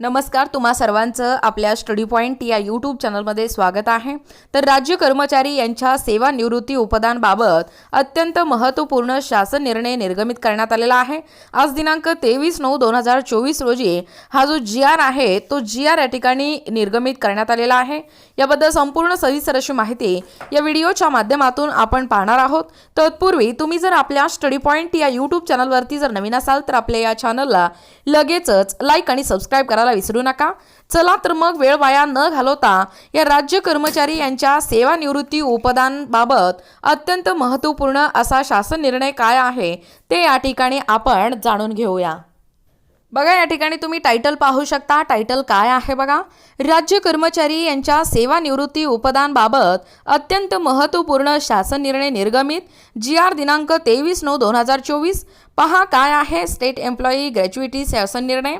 नमस्कार तुम्हा सर्वांचं आपल्या स्टडी पॉईंट या यूट्यूब चॅनलमध्ये स्वागत आहे. तर राज्य कर्मचारी यांच्या सेवानिवृत्ती उपदानबाबत अत्यंत महत्त्वपूर्ण शासन निर्णय निर्गमित करण्यात आलेला आहे. आज दिनांक तेवीस नऊ दोन हजार चोवीस रोजी हा जो जी आर आहे तो जी आर या ठिकाणी निर्गमित करण्यात आलेला आहे. याबद्दल संपूर्ण सविस्तर अशी माहिती या व्हिडिओच्या माध्यमातून आपण पाहणार आहोत. तत्पूर्वी तुम्ही जर आपल्या स्टडी पॉईंट या यूट्यूब चॅनलवरती जर नवीन असाल तर आपल्या या चॅनलला लगेचच लाईक आणि सबस्क्राईब करायला विसरू नका. चला तर मग वेळ वाया न घालवता या राज्य कर्मचारी यांच्या सेवानिवृत्ती उपदानबाबत अत्यंत महत्त्वपूर्ण असा शासन निर्णय काय आहे ते या ठिकाणी आपण जाणून घेऊया. बघा या ठिकाणी तुम्ही टायटल पाहू शकता. टायटल काय आहे बघा? राज्य कर्मचारी यांच्या सेवानिवृत्ती उपदानबाबत अत्यंत महत्त्वपूर्ण शासन निर्णय निर्गमित. जी आर दिनांक तेवीस नऊ दोन हजार चोवीस. पहा काय आहे? स्टेट एम्प्लॉई ग्रॅच्युइटी शासन निर्णय.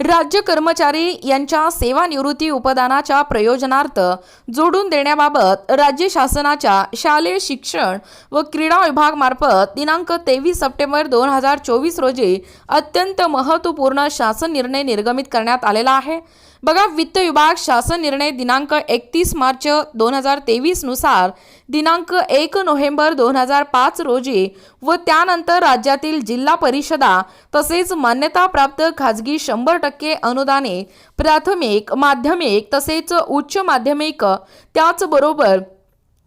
राज्य कर्मचारी यांच्या सेवानिवृत्ती उपदानाच्या प्रयोजनार्थ जोडून देण्याबाबत राज्य शासनाच्या शालेय शिक्षण व क्रीडा विभागमार्फत दिनांक तेवीस सप्टेंबर दोन हजार चोवीस रोजी अत्यंत महत्त्वपूर्ण शासन निर्णय निर्गमित करण्यात आलेला आहे. बघा वित्त विभाग शासन निर्णय दिनांक एकतीस मार्च दोन हजार तेवीसनुसार दिनांक एक नोव्हेंबर दोन हजार पाच रोजी व त्यानंतर राज्यातील जिल्हा परिषदा तसेच मान्यताप्राप्त खाजगी शंभर टक्के अनुदाने प्राथमिक माध्यमिक तसेच उच्च माध्यमिक त्याचबरोबर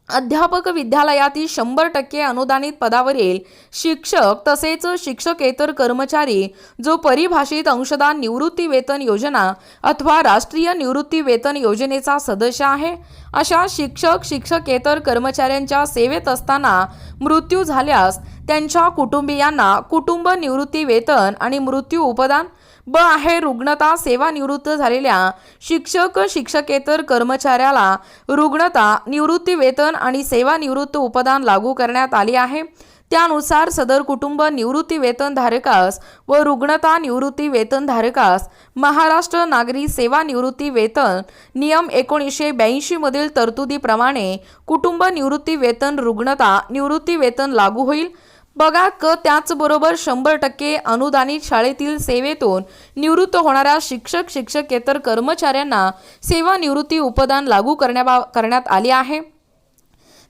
अध्यापक विद्यालयातील शंभर टक्के अनुदानित पदावरील शिक्षक तसेच शिक्षकेतर कर्मचारी जो परिभाषित अंशदान निवृत्ती वेतन योजना अथवा राष्ट्रीय निवृत्ती वेतन योजनेचा सदस्य आहे अशा शिक्षक शिक्षकेतर कर्मचाऱ्यांच्या सेवेत असताना मृत्यू झाल्यास त्यांच्या कुटुंबियांना कुटुंब निवृत्ती वेतन आणि मृत्यू उपदान ब आहे रुग्णता सेवानिवृत्त झालेल्या शिक्षक शिक्षकेतर कर्मचाऱ्याला रुग्णता निवृत्ती वेतन आणि सेवानिवृत्त उपदान लागू करण्यात आले आहे. त्यानुसार सदर कुटुंब निवृत्ती वेतन धारकास व रुग्णता निवृत्ती वेतन धारकास महाराष्ट्र नागरी सेवा निवृत्ती वेतन नियम एकोणीसशे ब्याऐंशी मधील तरतुदीप्रमाणे कुटुंब निवृत्ती वेतन रुग्णता निवृत्ती वेतन लागू होईल. बघा क त्याचबरोबर शंभर टक्के अनुदानित शाळेतील सेवेतून निवृत्त होणाऱ्या शिक्षक शिक्षकेतर कर्मचाऱ्यांना सेवानिवृत्ती उपदान लागू करण्याबा करण्यात आले आहे.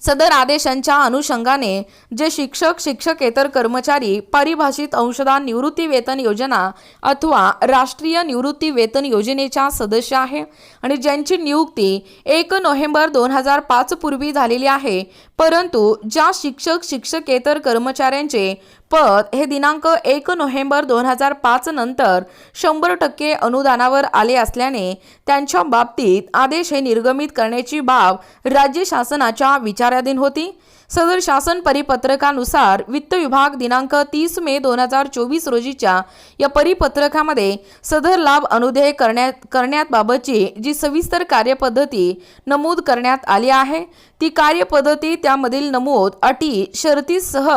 सदर आदेशांच्या अनुषंगाने जे शिक्षक शिक्षकेतर कर्मचारी परिभाषित अंशदान निवृत्ती वेतन योजना अथवा राष्ट्रीय निवृत्ती वेतन योजनेच्या सदस्य आहे आणि ज्यांची नियुक्ती एक नोव्हेंबर दोन हजार पाच पूर्वी झालेली आहे परंतु ज्या शिक्षक शिक्षकेतर कर्मचाऱ्यांचे पद हे दिनांक एक नोव्हेंबर दोन हजार पाच नंतर शंभर टक्के अनुदानावर आले असल्याने त्यांच्या बाबतीत आदेश हे निर्गमित करण्याची बाब राज्य शासनाच्या विचाराधीन होती. सदर शासन परिपत्रकानुसार वित्त विभाग दिनांक तीस मे दोन हजार चोवीस रोजीच्या या परिपत्रकामध्ये सदर लाभ अनुदेय करण्यात करण्याबाबतची जी सविस्तर कार्यपद्धती नमूद करण्यात आली आहे ती कार्यपद्धती त्यामधील नमूद अटी शर्तीसह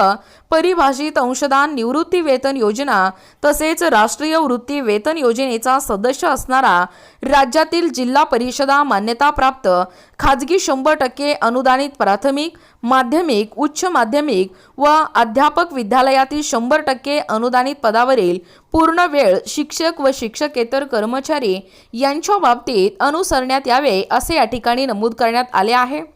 परिभाषित अंशदान निवृत्ती वेतन योजना तसेच राष्ट्रीय वृत्ती वेतन योजनेचा सदस्य असणारा राज्यातील जिल्हा परिषदा मान्यताप्राप्त खाजगी शंभर टक्के अनुदानित प्राथमिक माध्यमिक उच्च माध्यमिक व अध्यापक विद्यालयातील शंभर टक्के अनुदानित पदावरील पूर्ण वेळ शिक्षक व शिक्षकेतर कर्मचारी यांच्या बाबतीत अनुसरण्यात यावे असे या ठिकाणी नमूद करण्यात आले आहे.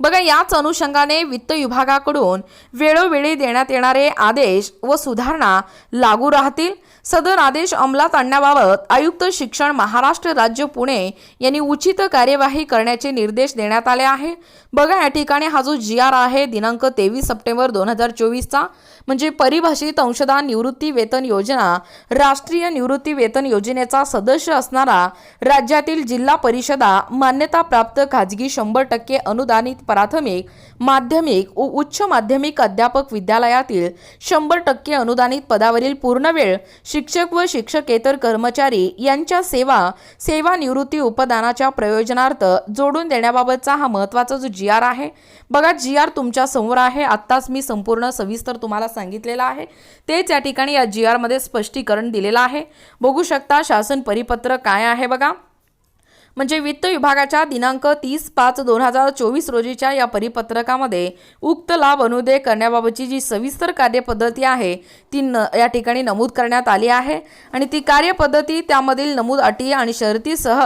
बघा याच अनुषंगाने वित्त विभागाकडून वेळोवेळी देण्यात येणारे आदेश व सुधारणा लागू राहतील. सदर आदेश अंमलात आणण्याबाबत आयुक्त शिक्षण महाराष्ट्र राज्य पुणे यांनी उचित कार्यवाही करण्याचे निर्देश देण्यात आले आहे. बघा या ठिकाणी हा जो जी आर आहे दिनांक तेवीस सप्टेंबर दोन हजार चोवीसचा म्हणजे परिभाषित अंशदान निवृत्ती वेतन योजना राष्ट्रीय निवृत्ती वेतन योजनेचा सदस्य असणारा राज्यातील जिल्हा परिषदा मान्यताप्राप्त खाजगी शंभर टक्के अनुदानित प्राथमिक माध्यमिक व उच्च माध्यमिक अध्यापक विद्यालयातील शंभर टक्के अनुदानित पदावरील पूर्णवेळ शिक्षक व शिक्षकेतर कर्मचारी यांच्या सेवा सेवानिवृत्ती उपदानाच्या प्रयोजनार्थ जोडून देण्याबाबतचा हा महत्त्वाचा जो जी आर आहे. बघा जी आर तुमच्यासमोर आहे. आत्ताच मी संपूर्ण सविस्तर तुम्हाला सांगितलेलं आहे. तेच या ठिकाणी या जी आरमध्ये स्पष्टीकरण दिलेलं आहे. बघू शकता शासन परिपत्र काय आहे बघा. म्हणजे वित्त विभागाच्या दिनांक तीस पाच दोन हजार चोवीस रोजीच्या या परिपत्रकामध्ये उक्त लाभ अनुदय करण्याबाबतची जी सविस्तर कार्यपद्धती आहे ती न या ठिकाणी नमूद करण्यात आली आहे आणि ती कार्यपद्धती त्यामधील नमूद अटी आणि शर्तीसह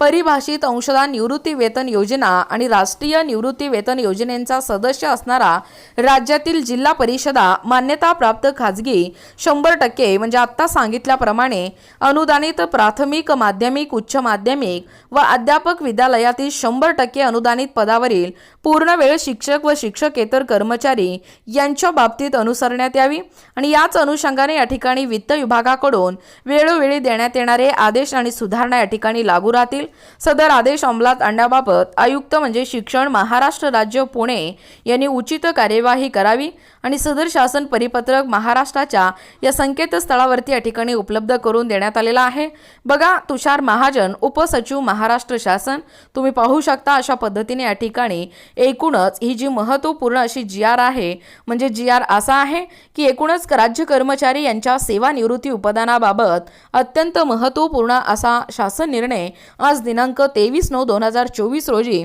परिभाषित अंशदान निवृत्ती वेतन योजना आणि राष्ट्रीय निवृत्ती वेतन योजनेचा सदस्य असणारा राज्यातील जिल्हा परिषदा मान्यताप्राप्त खाजगी शंभर टक्के म्हणजे आत्ता सांगितल्याप्रमाणे अनुदानित प्राथमिक माध्यमिक उच्च माध्यमिक व अध्यापक विद्यालयातील शंभर टक्के अनुदानित पदावरील पूर्णवेळ शिक्षक व शिक्षकेतर कर्मचारी यांच्या बाबतीत अनुसरण्यात यावी आणि याच अनुषंगाने या ठिकाणी वित्त विभागाकडून वेळोवेळी देण्यात येणारे आदेश आणि सुधारणा या ठिकाणी लागू राहतील. सदर आदेश अंमलात आणण्याबाबत आयुक्त म्हणजे शिक्षण महाराष्ट्र राज्य पुणे यांनी उचित कार्यवाही करावी. आणि सदर शासन परिपत्रक महाराष्ट्राच्या या संकेतस्थळावरती या ठिकाणी उपलब्ध करून देण्यात आलेला आहे. बघा तुषार महाजन उपसचिव महाराष्ट्र शासन. तुम्ही पाहू शकता अशा पद्धतीने या ठिकाणी एकूणच ही जी महत्त्वपूर्ण अशी जी आर आहे म्हणजे जी आर असा आहे की एकूणच राज्य कर्मचारी यांच्या सेवानिवृत्ती उपदानाबाबत अत्यंत महत्त्वपूर्ण असा शासन निर्णय आज दिनांक तेवीस नऊ दोन हजार चोवीस रोजी